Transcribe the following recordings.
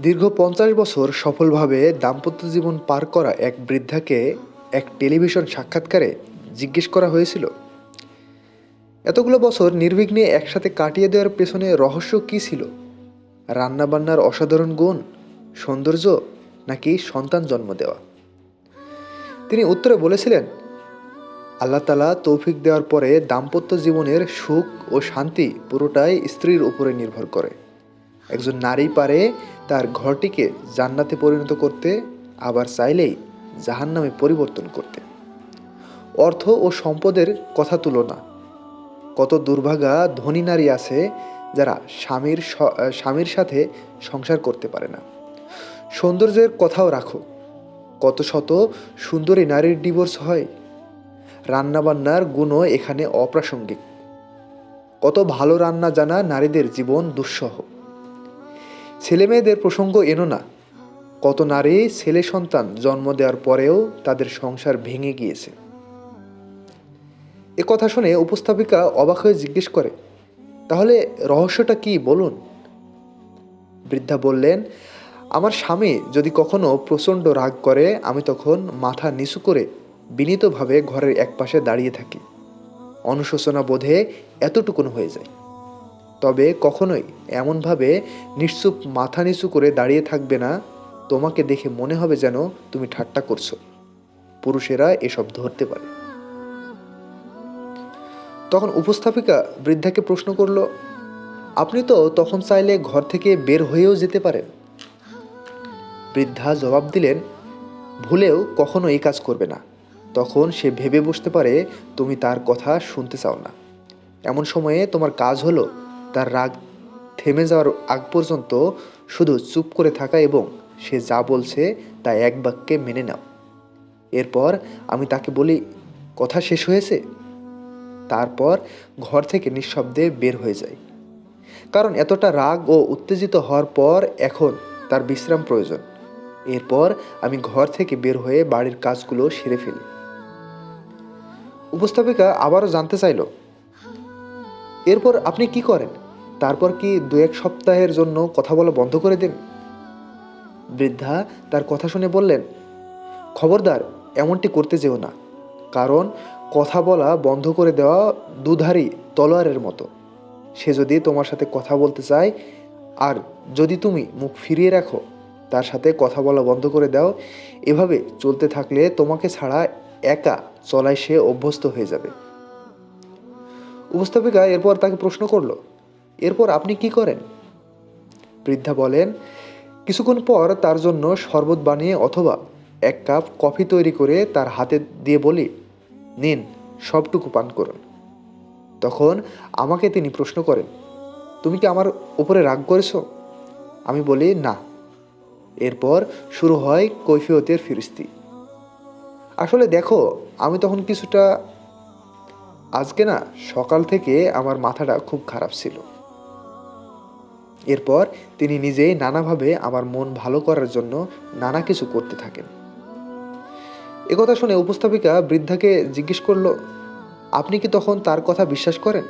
দীর্ঘ পঞ্চাশ বছর সফলভাবে দাম্পত্য জীবন পার করা এক বৃদ্ধাকে এক টেলিভিশন সাক্ষাৎকারে জিজ্ঞেস করা হয়েছিল। এতগুলো বছর নির্বিঘ্নে একসাথে কাটিয়ে দেওয়ার পেছনে রহস্য কী ছিল? রান্নাবান্নার অসাধারণ গুণ, সৌন্দর্য, নাকি সন্তান জন্ম দেওয়া? তিনি উত্তরে বলেছিলেন, আল্লাহ তালা তৌফিক দেওয়ার পরে দাম্পত্য জীবনের সুখ ও শান্তি পুরোটাই স্ত্রীর উপরে নির্ভর করে। একজন নারী পারে তার ঘরটিকে জান্নাতে পরিণত করতে, আবার চাইলেই জাহান্নামে পরিবর্তন করতে। অর্থ ও সম্পদের কথা তুলনা কত দুর্ভাগা ধনী নারী আছে যারা স্বামীর স্বামীর সাথে সংসার করতে পারে না। সৌন্দর্যের কথাও রাখো। কত শত সুন্দরী নারীর ডিভোর্স হয়। রান্নাবান্নার গুণও এখানে অপ্রাসঙ্গিক। কত ভালো রান্না জানা নারীদের জীবন দুঃসহ। ছেলেমেয়েদের প্রসঙ্গ এনো না। কত নারী ছেলে সন্তান জন্ম দেওয়ার পরেও তাদের সংসার ভেঙে গিয়েছে। এ কথা শুনে উপস্থাপিকা অবাক হয়ে জিজ্ঞেস করে, তাহলে রহস্যটা কি বলুন? বৃদ্ধা বললেন, আমার স্বামী যদি কখনো প্রচণ্ড রাগ করে, আমি তখন মাথা নিচু করে বিনীতভাবে ঘরের একপাশে দাঁড়িয়ে থাকি। অনুশোচনা বোধে এতটুকুন হয়ে যায়। তবে কখনোই এমনভাবে নিঃসুপ মাথা নিচু করে দাঁড়িয়ে থাকবে না। তোমাকে দেখে মনে হবে যেন তুমি ঠাট্টা করছ। পুরুষেরা এসব ধরতে পারে। তখন উপস্থাপিকা বৃদ্ধাকে প্রশ্ন করল, আপনি তো তখন চাইলে ঘর থেকে বের হয়েও যেতে পারেন? বৃদ্ধা জবাব দিলেন, ভুলেও কখনো এই কাজ করবে না। তখন সে ভেবে বসতে পারে তুমি তার কথা শুনতে চাও না। এমন সময়ে তোমার কাজ হলো তার রাগ থেমে যাওয়ার আগ পর্যন্ত শুধু চুপ করে থাকা এবং সে যা বলছে তা এক বাক্যে মেনে নাও। এরপর আমি তাকে বলি, কথা শেষ হয়েছে? তারপর ঘর থেকে নিঃশব্দে বের হয়ে যায় কারণ এতটা রাগ ও উত্তেজিত হওয়ার পর এখন তার বিশ্রাম প্রয়োজন। এরপর আমি ঘর থেকে বের হয়ে বাড়ির কাজগুলো সেরে ফেলি। উপস্থাপিকা আবারও জানতে চাইল, এরপর আপনি কি করেন? তারপর কি দু এক সপ্তাহের জন্য কথা বলা বন্ধ করে দেন? বৃদ্ধা তার কথা শুনে বললেন, খবরদার, এমনটি করতে যেও না। কারণ কথা বলা বন্ধ করে দেওয়া দুধারী তলোয়ারের মতো। সে যদি তোমার সাথে কথা বলতে চায়, আর যদি তুমি মুখ ফিরিয়ে রাখো, তার সাথে কথা বলা বন্ধ করে দাও। এভাবে চলতে থাকলে তোমাকে ছাড়া একা চলায় সে অভ্যস্ত হয়ে যাবে। উপস্থাপিকা এরপর তাকে প্রশ্ন করল এরপর আপনি কি করেন? বৃদ্ধা বলেন, কিছুক্ষণ পর তার জন্য শরবত বানিয়ে অথবা এক কাপ কফি তৈরি করে তার হাতে দিয়ে বলি, নিন, সবটুকু পান করুন। তখন আমাকে তিনি প্রশ্ন করেন, তুমি কি আমার উপরে রাগ করেছ? আমি বলি, না। এরপর শুরু হয় কৈফিয়তের ফিরিস্তি। আসলে দেখো, আমি তখন কিছুটা, আজকে না সকাল থেকে আমার মাথাটা খুব খারাপ ছিল। এরপর তিনি নিজেই নানাভাবে আমার মন ভালো করার জন্য নানা কিছু করতে থাকেন। একথা শুনে উপস্থাপিকা বৃদ্ধাকে জিজ্ঞেস করল, আপনি কি তখন তার কথা বিশ্বাস করেন?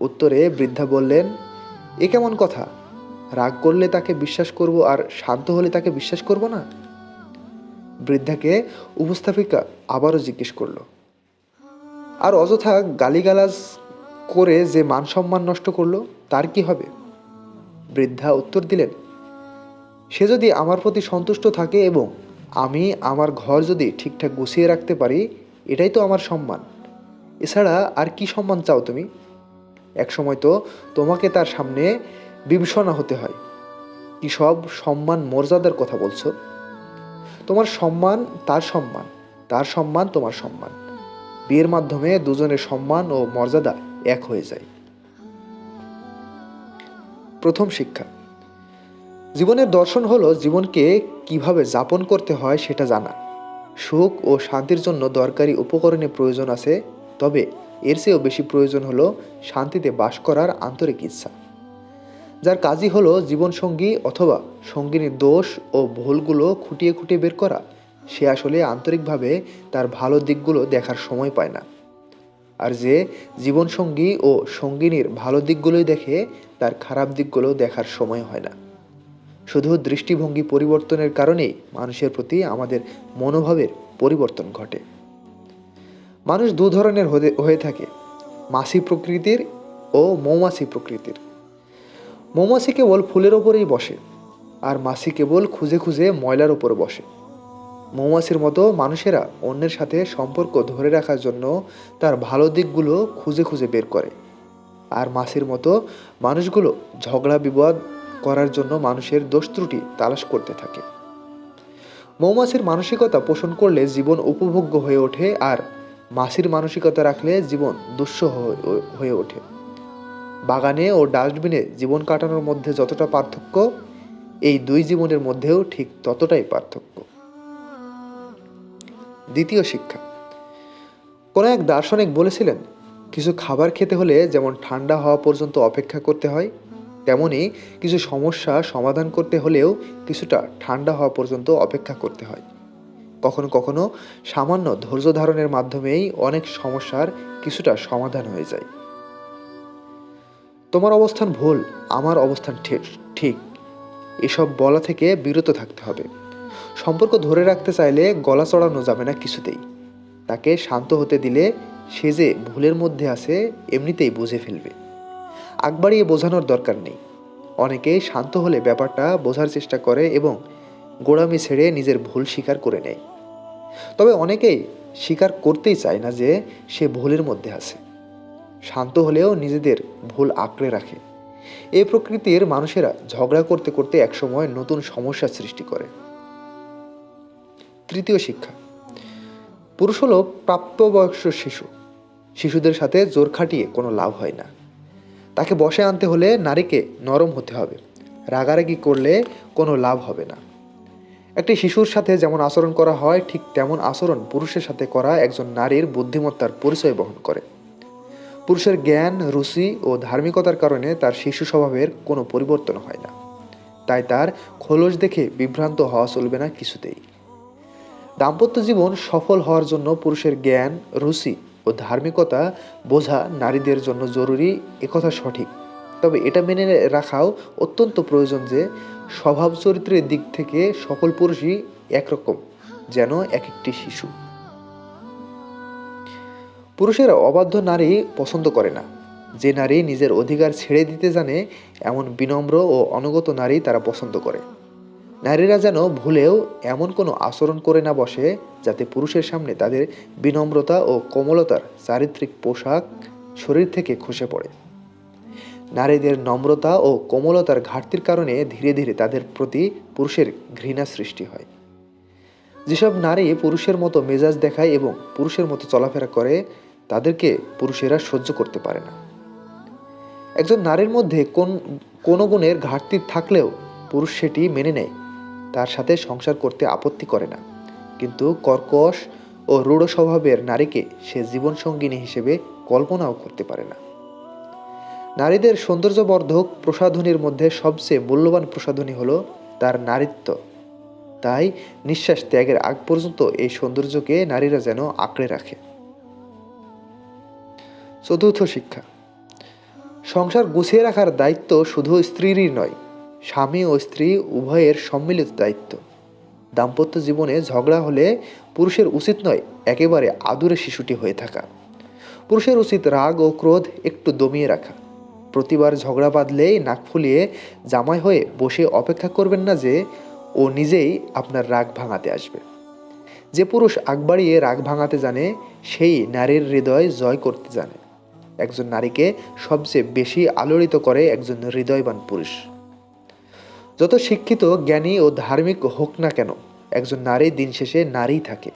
উত্তরে বৃদ্ধা বললেন, এ কেমন কথা? রাগ করলে তাকে বিশ্বাস করব আর শান্ত হলে তাকে বিশ্বাস করব না? বৃদ্ধাকে উপস্থাপিকা আবারও জিজ্ঞেস করল, আর অযথা গালিগালাজ করে যে মান সম্মান নষ্ট করল, তার কি হবে? বৃদ্ধা উত্তর দিলেন, সে যদি আমার প্রতি সন্তুষ্ট থাকে এবং আমি আমার ঘর যদি ঠিকঠাক গুছিয়ে রাখতে পারি, এটাই তো আমার সম্মান। এছাড়া আর কি সম্মান চাও তুমি? এক সময় তো তোমাকে তার সামনে বিভীষণা হতে হয়। কি সব সম্মান মর্যাদার কথা বলছো? তোমার সম্মান তার সম্মান তার সম্মান তোমার সম্মান। বিয়ের মাধ্যমে দুজনের সম্মান ও মর্যাদা এক হয়ে যায়। প্রথম শিক্ষা। জীবনের দর্শন হলো জীবনকে কীভাবে যাপন করতে হয় সেটা জানা। সুখ ও শান্তির জন্য দরকারি উপকরণের প্রয়োজন আছে, তবে এর চেয়েও বেশি প্রয়োজন হলো শান্তিতে বাস করার আন্তরিক ইচ্ছা। যার কাজই হলো জীবনসঙ্গী অথবা সঙ্গিনীর দোষ ও ভুলগুলো খুঁটিয়ে খুঁটিয়ে বের করা। সে আসলে আন্তরিকভাবে তার ভালো দিকগুলো দেখার সময় পায় না। আর যে জীবনসঙ্গী ও সঙ্গিনীর ভালো দিকগুলোই দেখে, তার খারাপ দিকগুলো দেখার সময় হয় না। শুধু দৃষ্টিভঙ্গি পরিবর্তনের কারণেই মানুষের প্রতি আমাদের মনোভাবের পরিবর্তন ঘটে। মানুষ দু ধরনের হয়ে থাকে, মাসি প্রকৃতির ও মৌমাছি প্রকৃতির। মৌমাছি কেবল ফুলের ওপরেই বসে, আর মাছি কেবল খুঁজে খুঁজে ময়লার ওপর বসে। মৌমাছির মতো মানুষেরা অন্যের সাথে সম্পর্ক ধরে রাখার জন্য তার ভালো দিকগুলো খুঁজে খুঁজে বের করে। আর মাছির মতো মানুষগুলো ঝগড়া বিবাদ করার জন্য মানুষের দোষ ত্রুটি তালাশ করতে থাকে। মৌমাছির মানসিকতা পোষণ করলে জীবন উপভোগ্য হয়ে ওঠে আর মাছির মানসিকতা রাখলে জীবন দুঃসহ হয়ে- ওঠে। বাগানে ও ডাস্টবিনে জীবন কাটানোর মধ্যে যতটা পার্থক্য, এই দুই জীবনের মধ্যেও ঠিক ততটাই পার্থক্য। দ্বিতীয় শিক্ষা। কোনো এক দার্শনিক বলেছিলেন, কিছু খাবার খেতে হলে যেমন ঠান্ডা হওয়া পর্যন্ত অপেক্ষা করতে হয়, তেমনি কিছু সমস্যা সমাধান করতে হলেও কিছুটা ঠান্ডা হওয়া পর্যন্ত অপেক্ষা করতে হয়। কখনো কখনো সামান্য ধৈর্য ধারণের মাধ্যমেই অনেক সমস্যার কিছুটা সমাধান হয়ে যায়। তোমার অবস্থান ভুল, আমার অবস্থান ঠিক ঠিক। এসব বলা থেকে বিরত থাকতে হবে। সম্পর্ক ধরে রাখতে চাইলে গলা চড়ানো যাবে না কিছুতেই। তাকে শান্ত হতে দিলে সে যে ভুলের মধ্যে আছে, এমনিতেই বুঝে ফেলবে। আগ বাড়িয়ে বোঝানোর দরকার নেই। অনেকেই শান্ত হলে ব্যাপারটা বোঝার চেষ্টা করে এবং গোড়ামি ছেড়ে নিজের ভুল স্বীকার করে নেয়। তবে অনেকেই স্বীকার করতেই চায় না যে সে ভুলের মধ্যে আছে। শান্ত হলেও নিজেদের ভুল আঁকড়ে রাখে। এই প্রকৃতির মানুষেরা ঝগড়া করতে করতে একসময় নতুন সমস্যার সৃষ্টি করে। তৃতীয় শিক্ষা। পুরুষ হলো প্রাপ্তবয়স্ক শিশু। শিশুদের সাথে জোর খাটিয়ে কোনো লাভ হয় না। তাকে বসে আনতে হলে নারীকে নরম হতে হবে। রাগারাগি করলে কোনো লাভ হবে না। একটি শিশুর সাথে যেমন আচরণ করা হয়, ঠিক তেমন আচরণ পুরুষের সাথে করা একজন নারীর বুদ্ধিমত্তার পরিচয় বহন করে। পুরুষের জ্ঞান, রুচি ও ধার্মিকতার কারণে তার শিশু স্বভাবের কোনো পরিবর্তন হয় না। তাই তার খোলস দেখে বিভ্রান্ত হওয়া চলবে না কিছুতেই। দাম্পত্য জীবন সফল হওয়ার জন্য পুরুষের জ্ঞান, রুচি ও ধার্মিকতা বোঝা নারীদের জন্য জরুরি একথা সঠিক। তবে এটা মেনে রাখাও অত্যন্ত প্রয়োজন যে স্বভাব চরিত্রের দিক থেকে সকল পুরুষই একরকম, যেন এক একটি শিশু। পুরুষেরা অবাধ্য নারী পছন্দ করে না। যে নারী নিজের অধিকার ছেড়ে দিতে জানে, এমন বিনম্র ও অনুগত নারী তারা পছন্দ করে। নারীরা যেন ভুলেও এমন কোনো আচরণ করে না বসে, যাতে পুরুষের সামনে তাদের বিনম্রতা ও কোমলতার চারিত্রিক পোশাক শরীর থেকে খসে পড়ে। নারীদের নম্রতা ও কোমলতার ঘাটতির কারণে ধীরে ধীরে তাদের প্রতি পুরুষের ঘৃণা সৃষ্টি হয়। যেসব নারী পুরুষের মতো মেজাজ দেখায় এবং পুরুষের মতো চলাফেরা করে, তাদেরকে পুরুষেরা সহ্য করতে পারে না। একজন নারীর মধ্যে কোন, কোনো গুণের ঘাটতি থাকলেও পুরুষ সেটি মেনে নেয়। তার সাথে সংসার করতে আপত্তি করে না। কিন্তু কর্কশ ও রূঢ় স্বভাবের নারীকে সে জীবনসঙ্গিনী হিসেবে কল্পনাও করতে পারে না। নারীদের সৌন্দর্যবর্ধক প্রসাধনীর মধ্যে সবচেয়ে মূল্যবান প্রসাধনী হলো তার নারীত্ব। তাই নিঃশ্বাস ত্যাগের আগ পর্যন্ত এই সৌন্দর্যকে নারীরা যেন আঁকড়ে রাখে। চতুর্থ শিক্ষা। সংসার গুছিয়ে রাখার দায়িত্ব শুধু স্ত্রীরই নয় স্বামী ও স্ত্রী উভয়ের সম্মিলিত দায়িত্ব। দাম্পত্য জীবনে ঝগড়া হলে পুরুষের উচিত নয় একেবারে আদুরে শিশুটি হয়ে থাকা। পুরুষের উচিত রাগ ও ক্রোধ একটু দমিয়ে রাখা। প্রতিবার ঝগড়া বাঁধলেই নাক ফুলিয়ে জামাই হয়ে বসে অপেক্ষা করবেন না যে ও নিজেই আপনার রাগ ভাঙাতে আসবে। যে পুরুষ আগ বাড়িয়ে রাগ ভাঙাতে জানে, সেই নারীর হৃদয় জয় করতে জানে। একজন নারীকে সবচেয়ে বেশি আলোড়িত করে একজন হৃদয়বান পুরুষ। যত শিক্ষিত, জ্ঞানী ও ধার্মিক হোক না কেন, একজন নারী দিন শেষে নারী থাকে।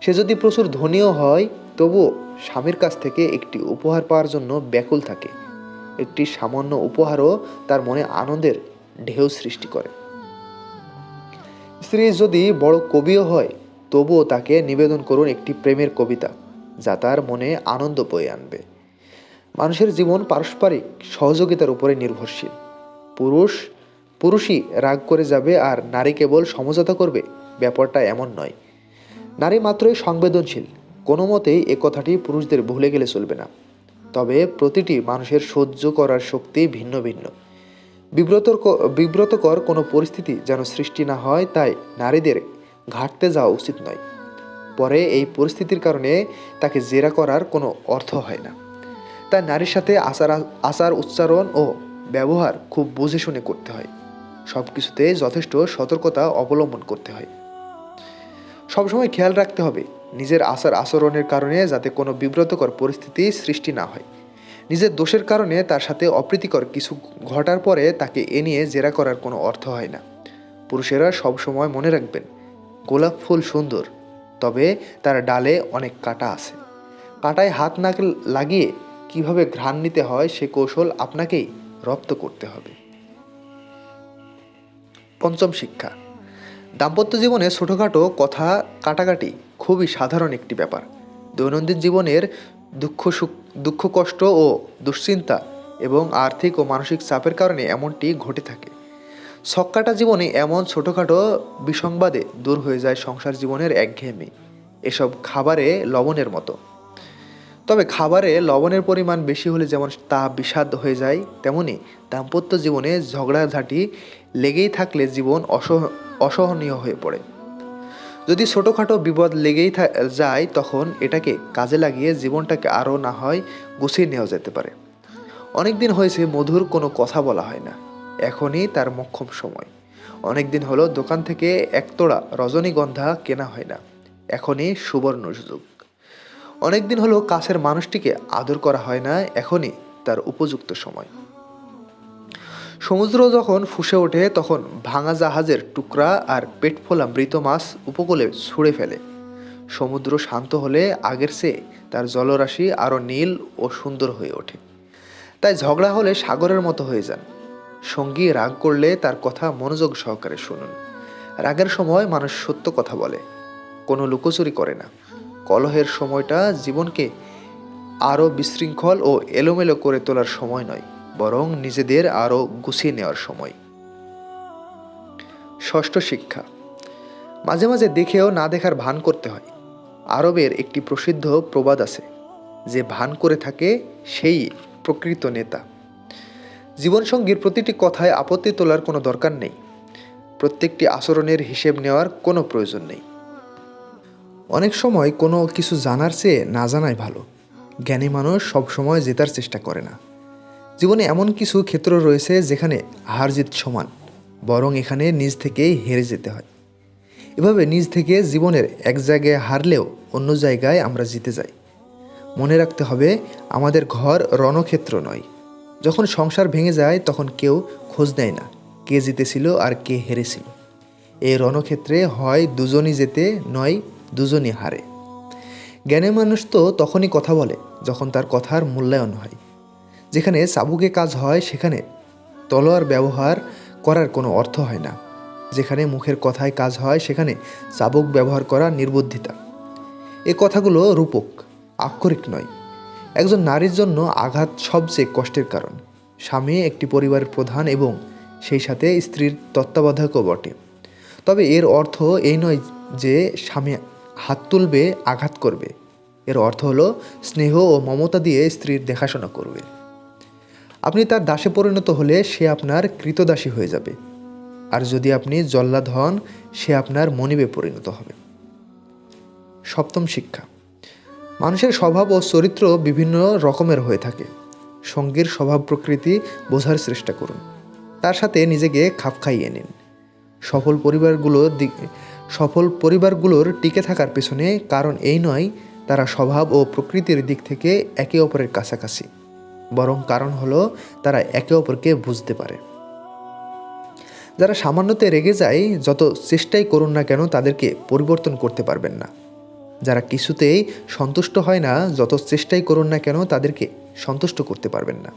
সে যদি প্রচুর ধনীও হয়, তবুও স্বামীর কাছ থেকে একটি উপহার পাওয়ার জন্য ব্যাকুল থাকে। একটি সামান্য উপহারও তার মনে আনন্দের ঢেউ সৃষ্টি করে। স্ত্রী যদি বড় কবিও হয়, তবুও তাকে নিবেদন করুন একটি প্রেমের কবিতা, যা তার মনে আনন্দ বয়ে আনবে। মানুষের জীবন পারস্পরিক সহযোগিতার উপরে নির্ভরশীল। পুরুষ পুরুষই রাগ করে যাবে আর নারী কেবল সমঝোতা করবে, ব্যাপারটা এমন নয়। নারী মাত্রই সংবেদনশীল, কোনো মতেই এ কথাটি পুরুষদের ভুলে গেলে চলবে না। তবে প্রতিটি মানুষের সহ্য করার শক্তি ভিন্ন ভিন্ন। বিব্রতর বিব্রতকর কোনো পরিস্থিতি যেন সৃষ্টি না হয়, তাই নারীদের ঘাটতে যাওয়া উচিত নয়। পরে এই পরিস্থিতির কারণে তাকে জেরা করার কোনো অর্থ হয় না। তাই নারীর সাথে আচার আচার উচ্চারণ ও ব্যবহার খুব বুঝে শুনে করতে হয়। সব কিছুতে যথেষ্ট সতর্কতা অবলম্বন করতে হয়। সবসময় খেয়াল রাখতে হবে নিজের আচার আচরণের কারণে যাতে কোনো বিব্রতকর পরিস্থিতি সৃষ্টি না হয়। নিজের দোষের কারণে তার সাথে অপ্রীতিকর কিছু ঘটার পরে তাকে এ নিয়ে জেরা করার কোনো অর্থ হয় না। পুরুষেরা সবসময় মনে রাখবেন, গোলাপ ফুল সুন্দর, তবে তার ডালে অনেক কাঁটা আছে। কাঁটায় হাত না লাগিয়ে কীভাবে ঘ্রাণ নিতে হয় সে কৌশল আপনাকেই রপ্ত করতে হবে। পঞ্চম শিক্ষা। দাম্পত্য জীবনে ছোটোখাটো কথা কাটাকাটি খুবই সাধারণ একটি ব্যাপার। দৈনন্দিন জীবনের দুঃখ সুখ, দুঃখ কষ্ট ও দুশ্চিন্তা এবং আর্থিক ও মানসিক চাপের কারণে এমনটি ঘটে থাকে। ছক্কাটা জীবনে এমন ছোটোখাটো বিসংবাদে দূর হয়ে যায় সংসার জীবনের একঘেয়েমি। এসব খাবারে লবণের মতো। তবে খাবারে লবণের পরিমাণ বেশি হলে যেমন তা বিষাদ হয়ে যায়, তেমনি দাম্পত্য জীবনে ঝগড়াঝাঁটি লেগেই থাকলে জীবন অসহ, অসহনীয় হয়ে পড়ে। যদি ছোটোখাটো বিপদ লেগেই যায়, তখন এটাকে কাজে লাগিয়ে জীবনটাকে আরও না হয় গুছিয়ে নেওয়া যেতে পারে। অনেক দিন হয়েছে মধুর কোনো কথা বলা হয় না। এখনই তার মক্ষম সময়। অনেক দিন হলো দোকান থেকে একতোড়া রজনীগন্ধা কেনা হয় না। এখনই সুবর্ণ সুযোগ। অনেক দিন হলো কাছের মানুষটিকে আদর করা হয় না, এখনই তার উপযুক্ত সময়। সমুদ্র যখন ফুসে ওঠে, তখন ভাঙা জাহাজের টুকরা আর পেট ফোলা মৃত মাছ উপকূলে ছুঁড়ে ফেলে। সমুদ্র শান্ত হলে আগের চেয়ে তার জলরাশি আরও নীল ও সুন্দর হয়ে ওঠে। তাই ঝগড়া হলে সাগরের মতো হয়ে যান। সঙ্গী রাগ করলে তার কথা মনোযোগ সহকারে শুনুন। রাগের সময় মানুষ সত্য কথা বলে, কোনো লুকোচুরি করে না। কলহের সময়টা জীবনকে আরও বিশৃঙ্খল ও এলোমেলো করে তোলার সময় নয়, বরং নিজেদের আরও গুছিয়ে নেওয়ার সময়। ষষ্ঠ শিক্ষা, মাঝে মাঝে দেখেও না দেখার ভান করতে হয়। আরবের একটি প্রসিদ্ধ প্রবাদ আছে, যে ভান করে থাকে সেই প্রকৃত নেতা। জীবনসঙ্গীর প্রতিটি কথায় আপত্তি তোলার কোনো দরকার নেই। প্রত্যেকটি আচরণের হিসেব নেওয়ার কোনো প্রয়োজন নেই। অনেক সময় কোনো কিছু জানার চেয়ে না জানাই ভালো। জ্ঞানী মানুষ সবসময় জেতার চেষ্টা করে না। জীবনে এমন কিছু ক্ষেত্র রয়েছে যেখানে হার জিত সমান, বরং এখানে নিজ থেকেই হেরে যেতে হয়। এভাবে নিজ থেকে জীবনের এক জায়গায় হারলেও অন্য জায়গায় আমরা জিতে যাই। মনে রাখতে হবে, আমাদের ঘর রণক্ষেত্র নয়। যখন সংসার ভেঙে যায়, তখন কেউ খোঁজ নেয় না, কে জিতেছিল আর কে হেরেছিল। এই রণক্ষেত্রে হয় দুজনই যেতে, নয় দুজনই হারে। জ্ঞানের মানুষ তো তখনই কথা বলে, যখন তার কথার মূল্যায়ন হয়। যেখানে চাবুকে কাজ হয়, সেখানে তলোয়ার ব্যবহার করার কোনো অর্থ হয় না। যেখানে মুখের কথায় কাজ হয়, সেখানে চাবুক ব্যবহার করা নির্বুদ্ধিতা। এ কথাগুলো রূপক, আক্ষরিক নয়। একজন নারীর জন্য আঘাত সবচেয়ে কষ্টের কারণ। স্বামী একটি পরিবারের প্রধান এবং সেই সাথে স্ত্রীর তত্ত্বাবধায়কও বটে। তবে এর অর্থ এই নয় যে স্বামী হাত তুলবে, আঘাত করবে। এর অর্থ হলো, স্নেহ ও মমতা দিয়ে স্ত্রীর দেখাশোনা করবে। আপনি তার দাসে পরিণত হলে সে আপনার কৃতদাসী হয়ে যাবে। আর যদি আপনি জল্লাদ হন, সে আপনার মনিবে পরিণত হবে। সপ্তম শিক্ষা। মানুষের স্বভাব ও চরিত্র বিভিন্ন রকমের হয়ে থাকে। সঙ্গীর স্বভাব প্রকৃতি বোঝার চেষ্টা করুন। তার সাথে নিজেকে খাপ খাইয়ে নিন। সফল পরিবারগুলোর দিক সফল পরিবারগুলোর টিকে থাকার পেছনে কারণ এই নয়, তারা স্বভাব ও প্রকৃতির দিক থেকে একে অপরের কাছাকাছি। বরং কারণ হলো তারা একে অপরকে বুঝতে পারে। যারা সামান্যতে রেগে যায়, যত চেষ্টাই করুন না কেন তাদেরকে পরিবর্তন করতে পারবেন না। যারা কিছুতেই সন্তুষ্ট হয় না, যত চেষ্টাই করুন না কেন তাদেরকে সন্তুষ্ট করতে পারবেন না।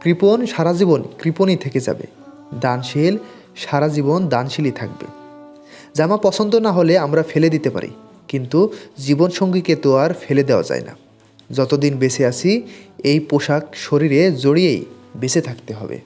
কৃপণ সারা জীবন কৃপণই থেকে যাবে। দানশীল সারা জীবন দানশীলই থাকবে। জামা পছন্দ না হলে আমরা ফেলে দিতে পারি, কিন্তু জীবনসঙ্গীকে তো আর ফেলে দেওয়া যায় না। যতদিন বেঁচে আছি, এই পোশাক শরীরে জড়িয়েই বেঁচে থাকতে হবে।